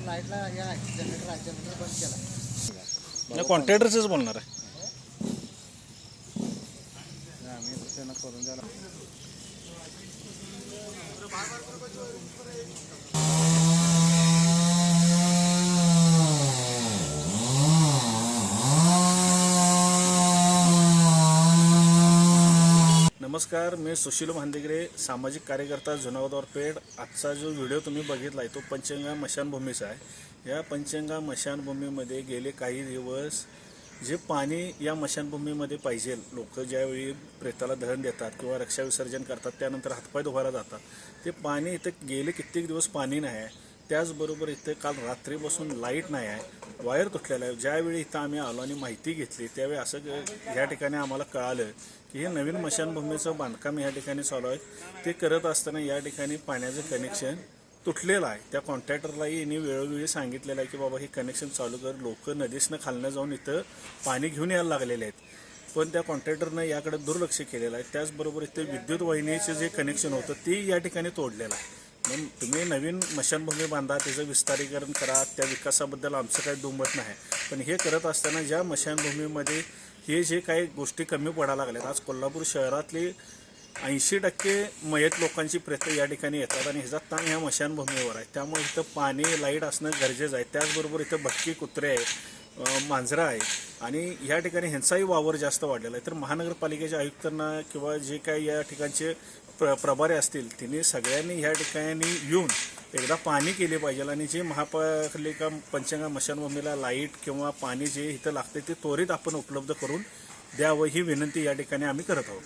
लाईटला या generator generator बंद केला. कॉन्ट्रॅक्टरच बोलणार आहे. आम्ही त्यांना करून द्यायला नमस्कार मी सुशील भांदेगरे सामाजिक कार्यकर्ता जुनागौदवर पेठ आजचा जो व्हिडिओ तुम्ही बघितला आहे तो पंचगंगा मशानभूमीचा आहे. या पंचगंगा मशानभूमीमध्ये गेले काही दिवस जे पाणी या मशानभूमीमध्ये पाहिजे लोक ज्यावेळी प्रेताला दहन देतात किंवा रक्षा विसर्जन करतात त्यानंतर हातपाय धुवायला जातात ते पाणी इथं गेले कित्येक दिवस पाणी नाही आहे. त्याचबरोबर इथं काल रात्रीपासून लाइट नाही आहे वायर तुटलेला आहे. ज्यावेळी इथं आम्ही आलो आणि माहिती घेतली त्यावेळी असं ह्या ठिकाणी आम्हाला कळालं की हे नवीन मशानभूमीचं बांधकाम या ठिकाणी चालू आहे. ते करत असताना या ठिकाणी पाण्याचं कनेक्शन तुटलेलं आहे. त्या कॉन्ट्रॅक्टरलाही यांनी वेळोवेळी सांगितलेलं आहे की बाबा हे कनेक्शन चालू कर. लोक नदीसनं खालनं जाऊन इथं पाणी घेऊन यायला लागलेले आहेत. पण त्या कॉन्ट्रॅक्टरनं याकडे दुर्लक्ष केलेलं आहे. त्याचबरोबर इथे विद्युत वाहिनीचं जे कनेक्शन होतं ते या ठिकाणी तोडलेलं आहे. मग तुम्ही नवीन मशानभूमी बांधा त्याचं विस्तारीकरण करा त्या विकासाबद्दल आमचं काही दुमत नाही. पण हे करत असताना ज्या मशानभूमीमध्ये हे जे काही गोष्टी कमी पडायला लागल्यात आज कोल्हापूर शहरातली ऐंशी टक्के मयत लोकांची प्रेत या ठिकाणी येतात आणि ह्याचा ताण ह्या मशानभूमीवर आहे. त्यामुळे इथं पाणी लाइट असणं गरजेचं आहे. त्याचबरोबर इथं भटकी कुत्रे आहे मांजरा आहे आणि या ठिकाणी ह्यांचाही वावर जास्त वाढलेला आहे. तर महानगरपालिकेच्या आयुक्तांना किंवा जे काही या ठिकाणचे प्र प्रभारी असतील त्यांनी सगळ्यांनी ह्या ठिकाणी येऊन एकदा पाणी केले पाहिजे. आणि जे महापालिका पंचांगा मशानभूमीला लाइट किंवा पाणी जे इथं लागते ते त्वरित आपण उपलब्ध करून द्यावं ही विनंती या ठिकाणी आम्ही करत आहोत.